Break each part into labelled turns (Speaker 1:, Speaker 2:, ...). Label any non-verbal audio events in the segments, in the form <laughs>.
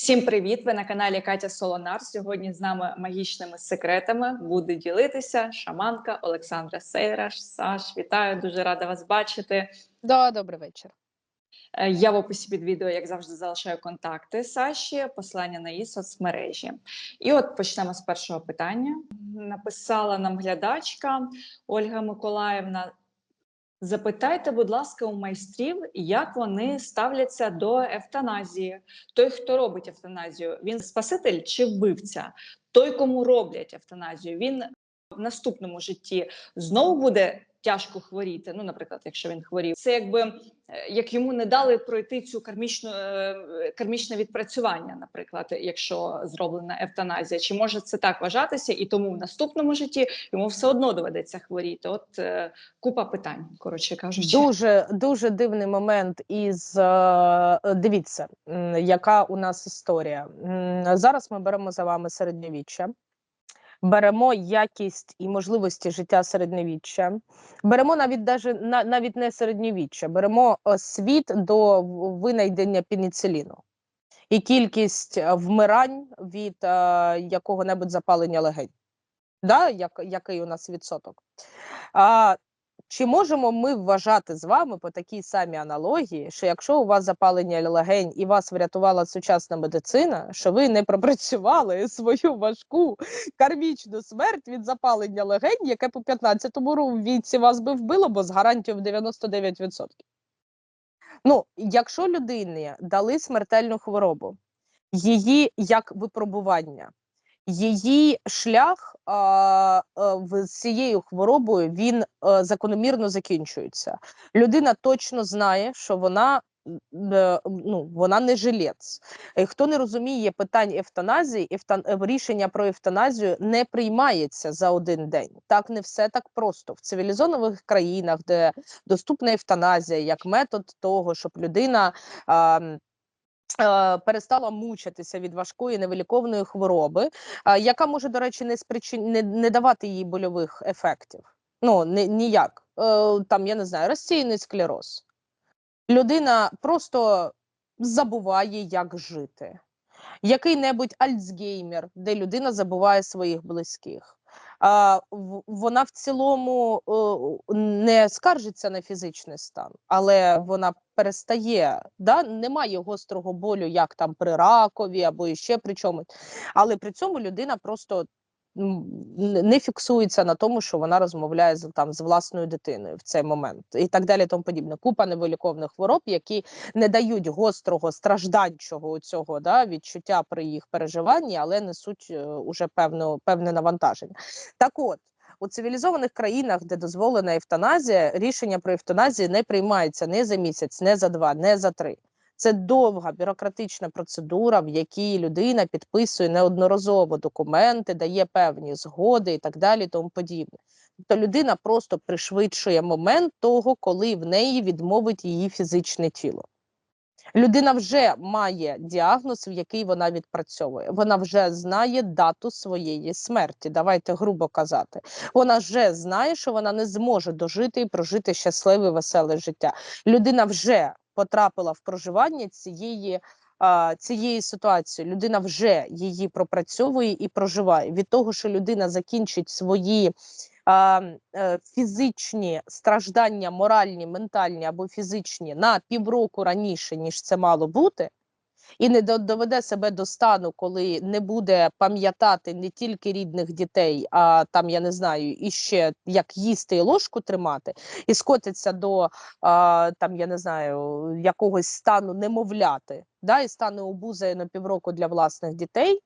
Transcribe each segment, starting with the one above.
Speaker 1: Всім привіт! Ви на каналі Катя Солонар. Сьогодні з нами магічними секретами буде ділитися шаманка Олександра Сейраш. Саш, вітаю, дуже рада вас бачити.
Speaker 2: Да, добрий вечір.
Speaker 1: Е, Я в описі під відео, як завжди, залишаю контакти Саші, посилання на її соцмережі. І от почнемо з першого питання. Написала нам глядачка Ольга Миколаївна. Запитайте, будь ласка, у майстрів, як вони ставляться до евтаназії. Той, хто робить евтаназію, він спаситель чи вбивця? Той, кому роблять евтаназію, він в наступному житті знову буде тяжко хворіти. Ну, наприклад, якщо він хворів, це якби е, як йому не дали пройти цю кармічну е, кармічне відпрацювання, наприклад, якщо зроблена евтаназія, чи може це так вважатися, і тому в наступному житті йому все одно доведеться хворіти? От е, купа питань, коротше кажучи.
Speaker 2: Дуже дуже дивний момент. Із дивіться, яка у нас історія. Зараз ми беремо за вами середньовіччя. Беремо якість і можливості життя середньовіччя, беремо навіть даже на- навіть не середньовіччя, беремо е, світ до винайдення пеніциліну і кількість е, вмирань від е, якого-небудь запалення легень. Да? Як, який у нас відсоток? А, чи можемо ми вважати з вами по такій самій аналогії, що якщо у вас запалення легень і вас врятувала сучасна медицина, що ви не пропрацювали <laughs> свою важку кармічну смерть від запалення легень, яке по 15-му віці вас би вбило, бо з гарантією в 99%? Ну, якщо людині дали смертельну хворобу, її як випробування, її шлях в- з цією хворобою він а, закономірно закінчується. Людина точно знає, що вона. е, Ну, вона не жилець. Е, Хто не розуміє питань евтаназії, евтан... е, рішення про евтаназію не приймається за один день. Так не все так просто. В цивілізованих країнах, де доступна евтаназія як метод того, щоб людина а, е, перестала мучитися від важкої невиліковної хвороби, яка може, до речі, не спричин... не, не давати їй больових ефектів. Ну, не, ніяк. Е, там, я не знаю, розсіяний склероз. Людина просто забуває, як жити. Який-небудь альцгеймер, де людина забуває своїх близьких. Вона в цілому е, не скаржиться на фізичний стан, але вона перестає, да? немає гострого болю, як там при ракові або ще при чомусь. Але при цьому людина просто не фіксується на тому, що вона розмовляє з там з власною дитиною в цей момент, і так далі. Тому подібне. Купа невиліковних хвороб, які не дають гострого стражданчого цього да, відчуття при їх переживанні, але несуть е, уже певну певне навантаження. Так от. У цивілізованих країнах, де дозволена евтаназія, рішення про евтаназію не приймається не за місяць, не за два, не за три. Це довга бюрократична процедура, в якій людина підписує неодноразово документи, дає певні згоди і так далі, тому подібне. Тобто людина просто пришвидшує момент того, коли в неї відмовить її фізичне тіло. Людина вже має діагноз, в який вона відпрацьовує. Вона вже знає дату своєї смерті. Давайте грубо казати. Вона вже знає, що вона не зможе дожити і прожити щасливе, веселе життя. Людина вже потрапила в проживання цієї. Цієї ситуації людина вже її пропрацьовує і проживає від того, що людина закінчить свої е, фізичні страждання, моральні, ментальні або фізичні на півроку раніше, ніж це мало бути, і не до- доведе себе до стану, коли не буде пам'ятати не тільки рідних дітей, а там я не знаю, і ще як їсти і ложку тримати, і скотиться до а, там, я не знаю, якогось стану немовляти, да, і стане обузою на півроку для власних дітей.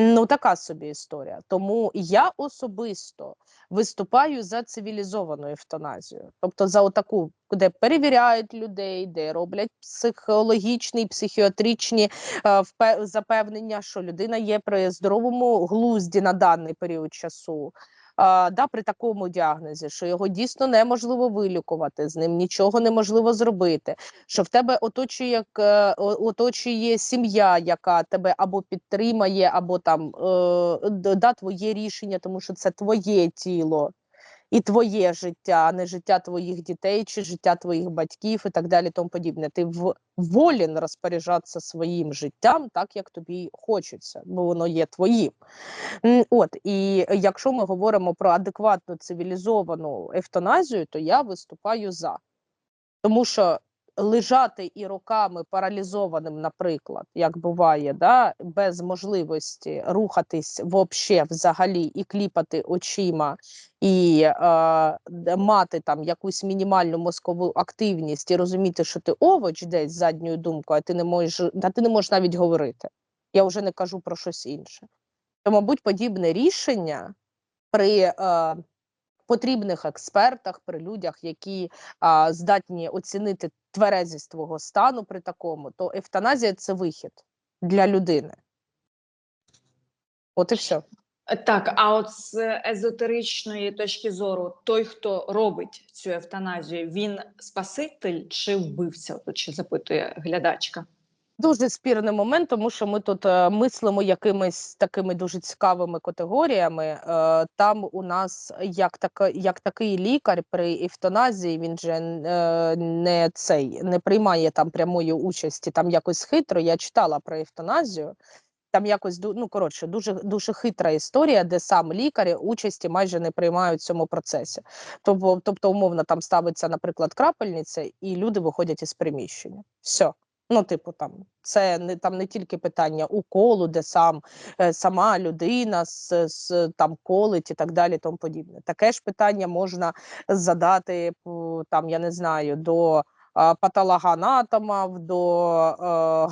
Speaker 2: Ну, така собі історія. Тому я особисто виступаю за цивілізовану евтаназію, тобто за отаку, де перевіряють людей, де роблять психологічні, психіатричні е, запевнення, що людина є при здоровому глузді на даний період часу. Да, при такому діагнозі, що його дійсно неможливо вилікувати, з ним нічого неможливо зробити, що в тебе оточує е, оточує сім'я, яка тебе або підтримає, або там е, да, твоє рішення, тому що це твоє тіло. І твоє життя, а не життя твоїх дітей чи життя твоїх батьків і так далі. Тому подібне. Ти волін розпоряджатися своїм життям так, як тобі хочеться, бо воно є твоїм. От і якщо ми говоримо про адекватну цивілізовану евтаназію, то я виступаю за. Тому що лежати і роками паралізованим, наприклад, як буває, да, без можливості рухатись вообще взагалі і кліпати очима, і е, мати там якусь мінімальну мозкову активність і розуміти, що ти овоч десь задньою думкою, а ти не можеш, а ти не можеш навіть говорити. Я вже не кажу про щось інше. То, мабуть, подібне рішення при е, потрібних експертах, при людях, які а, здатні оцінити тверезість твого стану при такому, то евтаназія це вихід для людини. От і все.
Speaker 1: Так, а от з езотеричної точки зору, той, хто робить цю евтаназію, він спаситель чи вбивця? Тут ще запитує глядачка.
Speaker 2: Дуже спірний момент, тому що ми тут е, мислимо якимись такими дуже цікавими категоріями. Е, там у нас як така, як такий лікар при евтаназії, він же е, не цей не приймає там прямої участі, там якось хитро. Я читала про евтаназію. Там якось ну коротше, дуже дуже хитра історія, де сам лікар участі майже не приймають в цьому процесі. Тобто, тобто, умовно, там ставиться, наприклад, крапельниця, і люди виходять із приміщення. Все. Ну, типу, там це не там не тільки питання уколу, де сам е, сама людина з, з там колить і так далі, тому подібне. Таке ж питання можна задати там, я не знаю, до патологоанатомів, до е,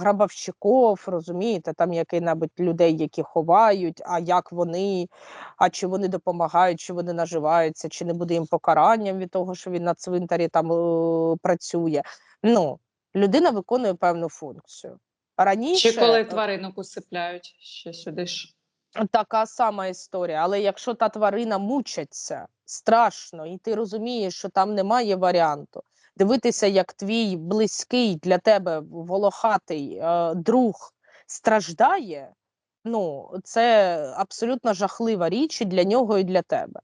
Speaker 2: грабовщиків, розумієте, там який-небудь людей, які ховають, а як вони, а чи вони допомагають, чи вони наживаються, чи не буде їм покаранням від того, що він на цвинтарі там е, працює. Ну, людина виконує певну функцію. Раніше
Speaker 1: Чи коли
Speaker 2: е,
Speaker 1: тваринок усипляють ще сюди ж?
Speaker 2: така сама історія. Але якщо та тварина мучиться страшно, і ти розумієш, що там немає варіанту, дивитися, як твій близький для тебе волохатий е, друг страждає, ну це абсолютно жахлива річ і для нього і для тебе.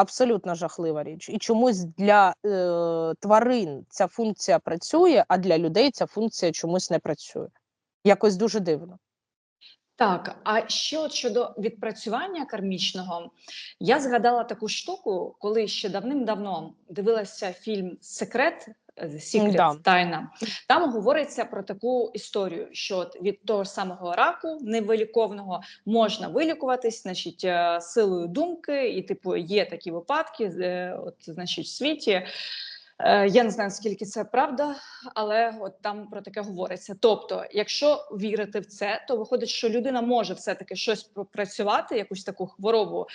Speaker 2: Абсолютно жахлива річ. І чомусь для е, тварин ця функція працює, а для людей ця функція чомусь не працює. Якось дуже дивно.
Speaker 1: Так, а ще от щодо відпрацювання кармічного, я згадала таку штуку, коли ще давним-давно дивилася фільм Секрет. Е, Секрет,
Speaker 2: Да.
Speaker 1: тайна. Там говориться про таку історію, що від того ж самого раку невиліковного можна вилікуватись, значить, е, силою думки, і типу є такі випадки, е, от, значить, в світі. Е, Я не знаю, скільки це правда, але от там про таке говориться. Тобто, якщо вірити в це, то виходить, що людина може все-таки щось пропрацювати, якусь таку хворобу,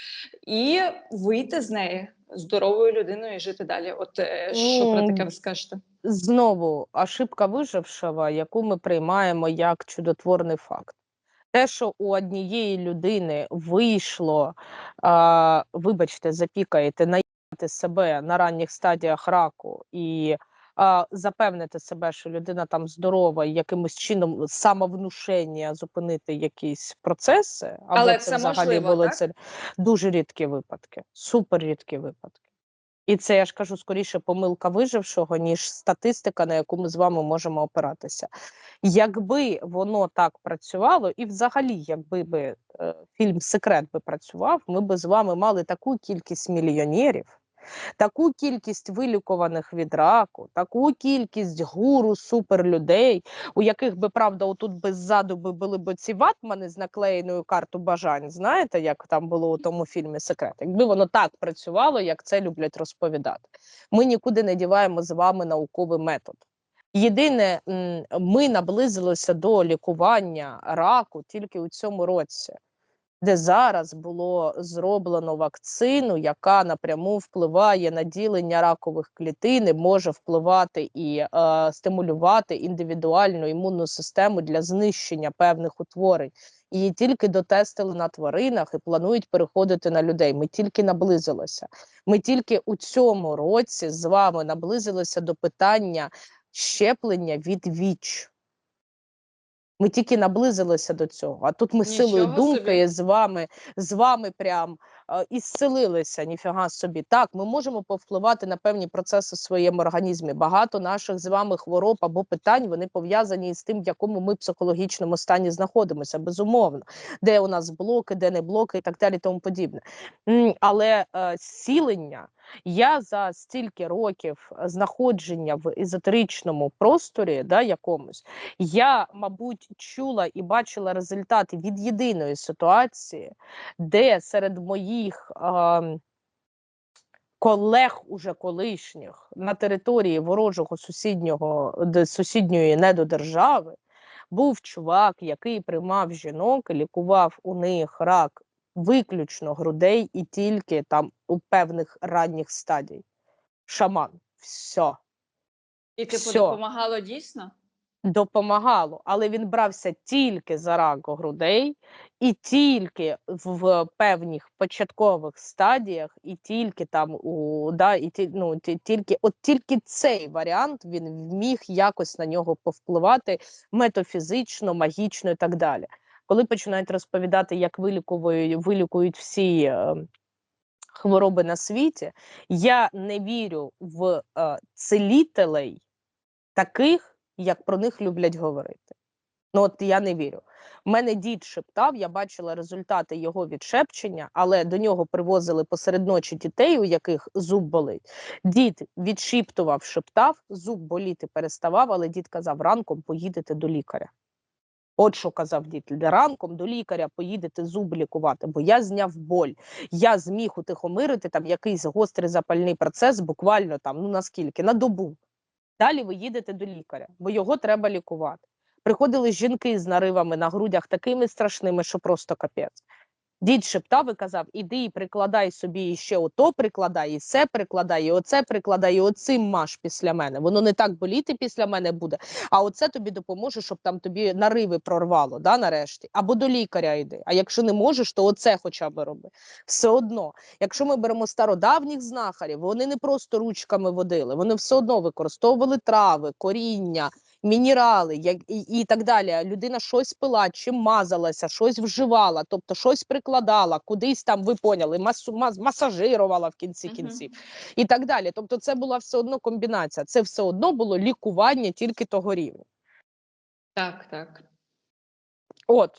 Speaker 1: і вийти з неї здоровою людиною і жити далі. От е, що про таке ви скажете?
Speaker 2: знову ошибка вижившого, яку ми приймаємо як чудотворний факт. Те, що у однієї людини вийшло, а, вибачте, запікаєте, наїти себе на ранніх стадіях раку і а, запевнити себе, що людина там здорова, і якимось чином самовнушення зупинити якісь процеси, або
Speaker 1: Але
Speaker 2: це,
Speaker 1: це
Speaker 2: взагалі
Speaker 1: можливо,
Speaker 2: було
Speaker 1: так?
Speaker 2: це дуже рідкі випадки, супер рідкі випадки. І це я ж кажу скоріше помилка вижившого, ніж статистика, на яку ми з вами можемо опиратися. Якби воно так працювало, і взагалі, якби би е, фільм Секрет би працював, ми би з вами мали таку кількість мільйонерів, таку кількість вилікуваних від раку, таку кількість гуру суперлюдей, у яких би правда, отут би ззаду були б ці ватмани з наклеєною карту бажань. Знаєте, як там було у тому фільмі Секрет? Якби воно так працювало, як це люблять розповідати. Ми нікуди не діваємо з вами науковий метод. Єдине, ми наблизилися до лікування раку тільки у цьому році, де зараз було зроблено вакцину, яка напряму впливає на ділення ракових клітин, і може впливати і е, стимулювати індивідуальну імунну систему для знищення певних утворень. Її тільки дотестили на тваринах і планують переходити на людей. Ми тільки наблизилися. Ми тільки у цьому році з вами наблизилися до питання щеплення від ВІЧ. Ми тільки наблизилися до цього. А тут ми силою думки
Speaker 1: собі.
Speaker 2: з вами, з вами прям і зцілилися, ніфіга собі. Так, ми можемо повпливати на певні процеси в своєму організмі. Багато наших з вами хвороб або питань вони пов'язані з тим, в якому ми психологічному стані знаходимося, безумовно, де у нас блоки, де не блоки, і так далі, тому подібне. Але е, зцілення я за стільки років знаходження в езотеричному просторі, да, якомусь, я, мабуть, чула і бачила результати від єдиної ситуації, де серед моїх ем, колег уже колишніх на території ворожого сусіднього сусідньої недодержави був чувак, який приймав жінок і лікував у них рак виключно грудей і тільки там у певних ранніх стадій. Шаман. Все
Speaker 1: І типу
Speaker 2: Всьо.
Speaker 1: допомагало дійсно?
Speaker 2: Допомагало, але він брався тільки за рак грудей, і тільки в певних початкових стадіях, і тільки там у да, і ті, ну, ті- тільки от тільки цей варіант він міг якось на нього повпливати метафізично, магічно і так далі. Коли починають розповідати, як вилікують, вилікують всі е, хвороби на світі, я не вірю в е, целітелей таких, як про них люблять говорити. Ну, от я не вірю. Мене дід шептав, я бачила результати його відшепчення, але до нього привозили посеред ночі дітей, у яких зуб болить. Дід відшіптував, шептав, зуб боліти переставав, але дід казав, ранком поїдете до лікаря. От що казав дід, ранком до лікаря поїдете зуб лікувати, бо я зняв боль. Я зміг утихомирити там якийсь гострий запальний процес, буквально там, ну наскільки, на добу. Далі ви їдете до лікаря, бо його треба лікувати. Приходили жінки з наривами на грудях такими страшними, що просто капець. Дід шептав і казав: іди і прикладай собі ще ото прикладай, і це прикладай, і оце прикладай, і оцим маш після мене. Воно не так боліти після мене буде, а оце тобі допоможе, щоб там тобі нариви прорвало, да, нарешті. Або до лікаря йди. А якщо не можеш, то оце хоча б роби. Все одно, якщо ми беремо стародавніх знахарів, вони не просто ручками водили, вони все одно використовували трави, коріння, мінерали як, і, і так далі. Людина щось пила, чим мазалася, щось вживала, тобто щось прикладала, кудись там, ви поняли, масу, мас, масажирувала в кінці кінців і так далі. Тобто, це була все одно комбінація. Це все одно було лікування тільки того рівня.
Speaker 1: Так, так.
Speaker 2: От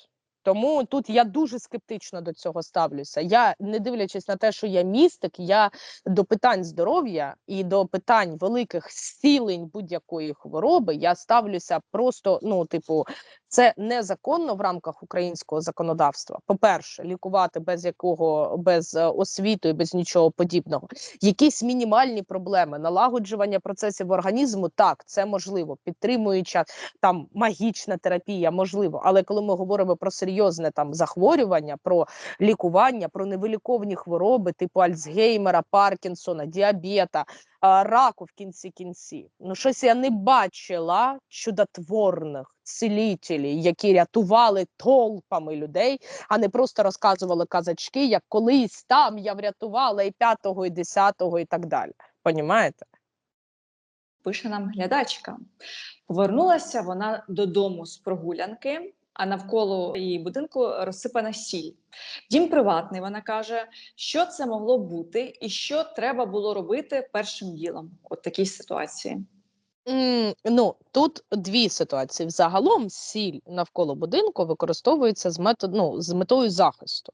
Speaker 2: тому тут я дуже скептично до цього ставлюся. Я не дивлячись на те, що я містик, я до питань здоров'я і до питань великих зцілень будь-якої хвороби я ставлюся просто, ну, типу, це незаконно в рамках українського законодавства. По-перше, лікувати без якого без е, освіти, без нічого подібного. Якісь мінімальні проблеми, налагоджування процесів організму, так, це можливо, підтримуюча там магічна терапія, можливо. Але коли ми говоримо про серйозне там захворювання, про лікування, про невиліковні хвороби, типу Альцгеймера, Паркінсона, діабета, раку в кінці кінців. Ну, щось я не бачила чудотворних цілітелів, які рятували толпами людей, а не просто розказували казачки, як колись там я врятувала і п'ятого, і десятого, і так далі. Понімаєте?
Speaker 1: Пише нам глядачка. Повернулася вона додому з прогулянки, а навколо її будинку розсипана сіль. Дім приватний, вона каже, що це могло бути і що треба було робити першим ділом у такій ситуації.
Speaker 2: Mm, Ну, тут дві ситуації. Взагалом сіль навколо будинку використовується з метод, ну, з метою захисту.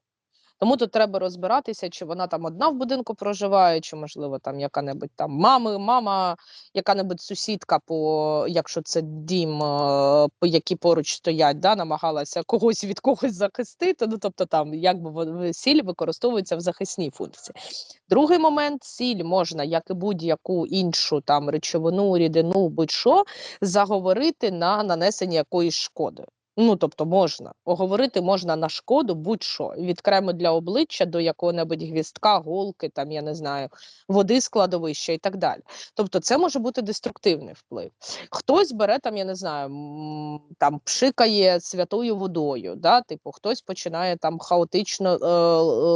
Speaker 2: Тому тут треба розбиратися, чи вона там одна в будинку проживає, чи можливо там яка-небудь там мами, мама, яка-небудь сусідка, по якщо це дім, е, по які поруч стоять, да, намагалася когось від когось захистити. Ну тобто там якби сіль використовується в захисній функції. Другий момент сіль можна, як і будь-яку іншу там речовину, рідину, будь-що, заговорити на нанесення якоїсь шкоди. Ну, тобто можна оговорити можна на шкоду будь-що від крему для обличчя до якого-небудь гвістка, голки, там я не знаю, води з кладовища і так далі. Тобто, це може бути деструктивний вплив. Хтось бере там, я не знаю, там пшикає святою водою, да? типу, хтось починає там хаотично е,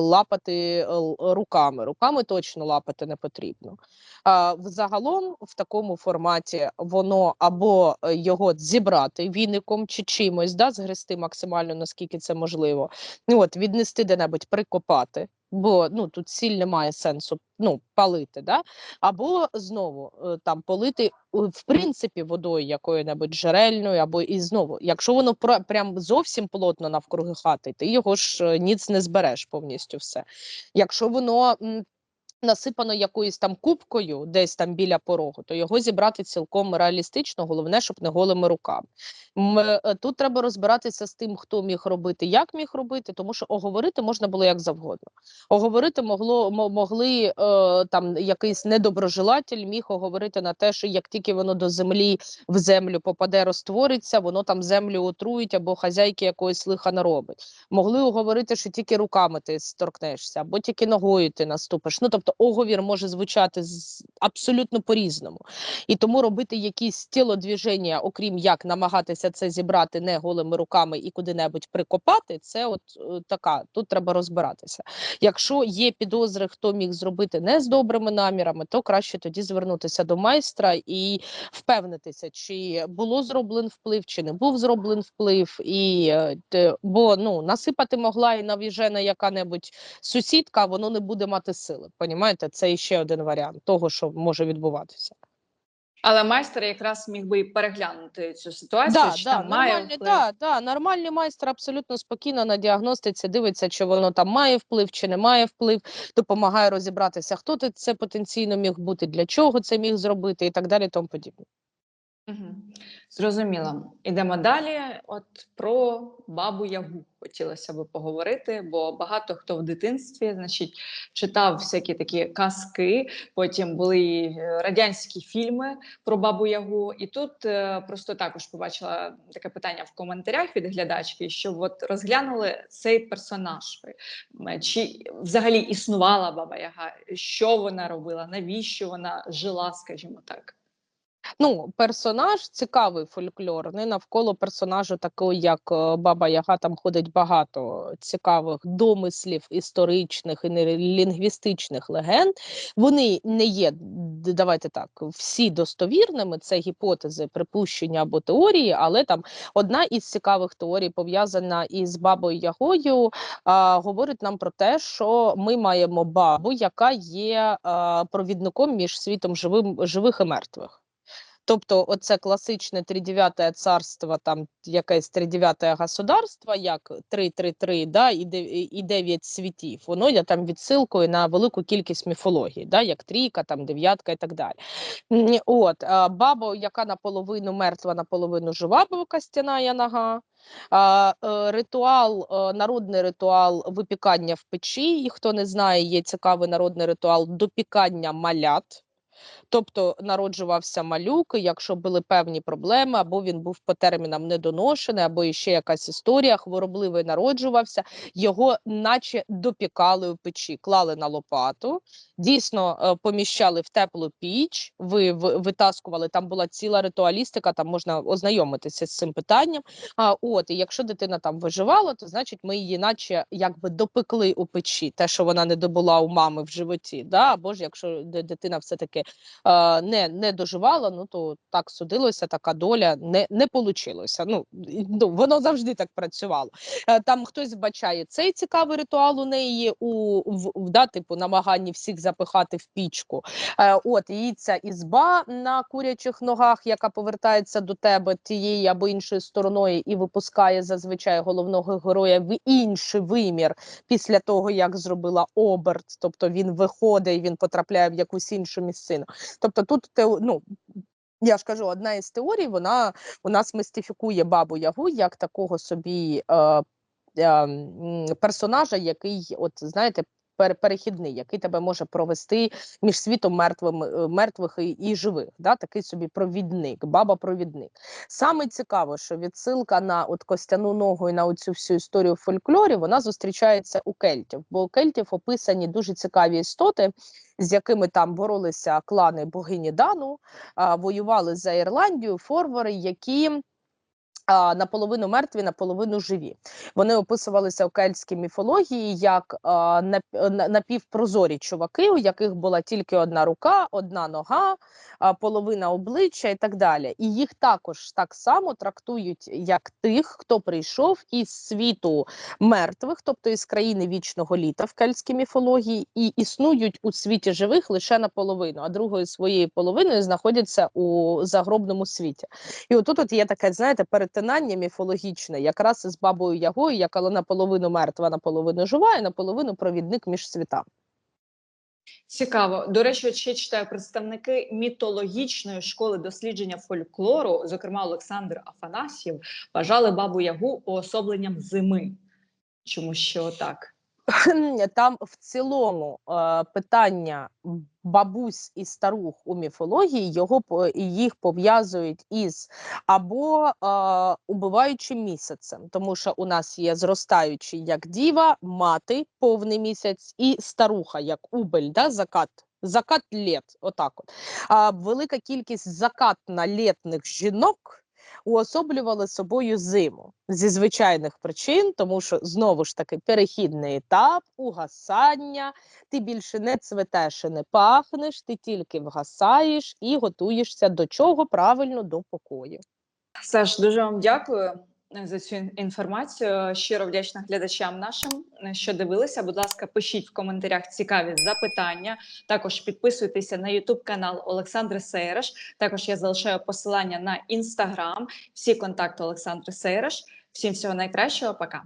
Speaker 2: лапати е, руками. Руками точно лапати не потрібно. А, взагалом в такому форматі воно або е, його зібрати віником чи чимось, да, згрести максимально наскільки це можливо. Ну, от, віднести де-небудь, прикопати. бо ну тут сіль немає сенсу ну палити, да? або знову е, там полити в принципі водою якою-небудь джерельною, або і знову, якщо воно пра- прям зовсім плотно навкруги хати, ти його ж е, ніц не збереш повністю все. Якщо воно насипано якоюсь там кубкою, десь там біля порогу, то його зібрати цілком реалістично, головне, щоб не голими руками. М, е, Тут треба розбиратися з тим, хто міг робити, як міг робити, тому що оговорити можна було як завгодно. Оговорити могло мо- могли е, там якийсь недоброжелатель міг оговорити на те, що як тільки воно до землі в землю попаде, розтвориться, воно там землю отруїть або хазяйки якогось лиха наробить. Могли оговорити, що тільки руками ти сторкнешся, або тільки ногою ти наступиш. Ну тобто, оговір може звучати абсолютно по-різному. І тому робити якісь тілодвіження, окрім як намагатися це зібрати не голими руками і куди-небудь прикопати, це от е, така. Тут треба розбиратися. Якщо є підозри, хто міг зробити не з добрими намірами, то краще тоді звернутися до майстра і впевнитися, чи було зроблен вплив, чи не був зроблен вплив, і е, бо ну насипати могла і навіжена яка-небудь сусідка, воно не буде мати сили. Понімаєте, це ще один варіант того, що може відбуватися.
Speaker 1: Але майстер якраз міг би і переглянути цю ситуацію,
Speaker 2: Да,
Speaker 1: чи
Speaker 2: да,
Speaker 1: там має
Speaker 2: нормальний,
Speaker 1: вплив.
Speaker 2: да, да, нормальний майстер абсолютно спокійно на діагностиці дивиться, чи воно там має вплив, чи не має вплив, допомагає розібратися, хто це потенційно міг бути, для чого це міг зробити, і так далі, тому подібне.
Speaker 1: Мгм. Зрозуміло. Ідемо далі. От про бабу Ягу хотілося би поговорити, бо багато хто в дитинстві, значить, читав всякі такі казки. Потім були е, радянські фільми про бабу Ягу. І тут е, просто також побачила таке питання в коментарях від глядачки, що от розглянули цей персонаж. Чи взагалі існувала баба Яга? Що вона робила? Навіщо вона жила, скажімо так?
Speaker 2: Ну, персонаж цікавий фольклорний. Навколо персонажу, такої як е, Баба Яга, там ходить багато цікавих домислів, історичних і лінгвістичних легенд. Вони не є, давайте так, всі достовірними. Це гіпотези, припущення або теорії, але там одна із цікавих теорій, пов'язана із Бабою Ягою, а, говорить нам про те, що ми маємо бабу, яка є а, провідником між світом живим, живих і мертвих. Тобто, оце класичне тридев'яте царство, там якесь тридев'яте государство, як 3-3-3, да, і, де- 9 світів, воно є там відсилкою на велику кількість міфологій, да, як трійка, там дев'ятка і так далі. От, баба, яка наполовину мертва, наполовину жива, бо костяна нога. Е, ритуал, е, народний ритуал випікання в печі. І хто не знає, є цікавий народний ритуал допікання малят. Тобто народжувався малюк, якщо були певні проблеми, або він був по термінам недоношений, або ще якась історія, хворобливий народжувався, його наче допікали у печі, клали на лопату, дійсно е, поміщали в теплу піч, ви, ви витаскували, там була ціла ритуалістика, там можна ознайомитися з цим питанням. А от, і якщо дитина там виживала, то значить ми її наче якби допекли у печі, те, що вона не добула у мами в животі. Да? Або ж якщо дитина все-таки е, не, не доживала, ну то так судилося, така доля не, не. Ну, ну, воно завжди так працювало. Е, Там хтось вбачає цей цікавий ритуал у неї у в, да, типу, намаганні всіх запихати в пічку. Е, От і ця ізба на курячих ногах, яка повертається до тебе тією або іншою стороною, і випускає зазвичай головного героя в інший вимір після того, як зробила оберт, тобто він виходить, він потрапляє в якусь іншу місцину. Тобто, тут те, ну. Я ж кажу, одна із теорій, вона у нас бабу Ягу як такого собі е, е, персонажа, який, от знаєте, перехідний, який тебе може провести між світом мертвим, е, мертвих і, і живих. Да? Такий собі провідник, баба-провідник. Саме цікаво, що відсилка на от костяну ногу і на оцю всю історію в фольклорі вона зустрічається у кельтів, бо у кельтів описані дуже цікаві істоти, з якими там боролися клани богині Дану, а, воювали за Ірландію, форвари, які наполовину мертві, наполовину живі. Вони описувалися у кельтській міфології як напівпрозорі чуваки, у яких була тільки одна рука, одна нога, половина обличчя і так далі. І їх також так само трактують як тих, хто прийшов із світу мертвих, тобто із країни вічного літа в кельтській міфології, і існують у світі живих лише наполовину, а другою своєю половиною знаходяться у загробному світі. І отут от є таке, знаєте, перетинання міфологічне, якраз із бабою Ягою, яка наполовину мертва, наполовину жива, і наполовину провідник між світами.
Speaker 1: Цікаво. До речі, ще читаю представники мітологічної школи дослідження фольклору, зокрема Олександр Афанасьєв, вважали бабу Ягу уособленням зими. Чому що так? <laughs>
Speaker 2: Там в цілому е, питання бабусь і старух у міфології його їх пов'язують із або е, убиваючим місяцем, тому що у нас є зростаючий як діва, мати повний місяць, і старуха як убель, да, закат. Закат літ, отак от. А, велика кількість закатно-літних жінок уособлювали собою зиму зі звичайних причин, тому що знову ж таки перехідний етап, угасання, ти більше не цветеш і не пахнеш, ти тільки вгасаєш і готуєшся до чого? Правильно до покою.
Speaker 1: Саш, дуже вам дякую за цю інформацію. Щиро вдячна глядачам нашим, е, що дивилися. Будь ласка, пишіть в коментарях цікаві запитання. Також підписуйтеся на YouTube канал Олександри Сейраш. Також я залишаю посилання на інстаграм. Всі контакти Олександри Сейраш. Всім всього найкращого. Пока.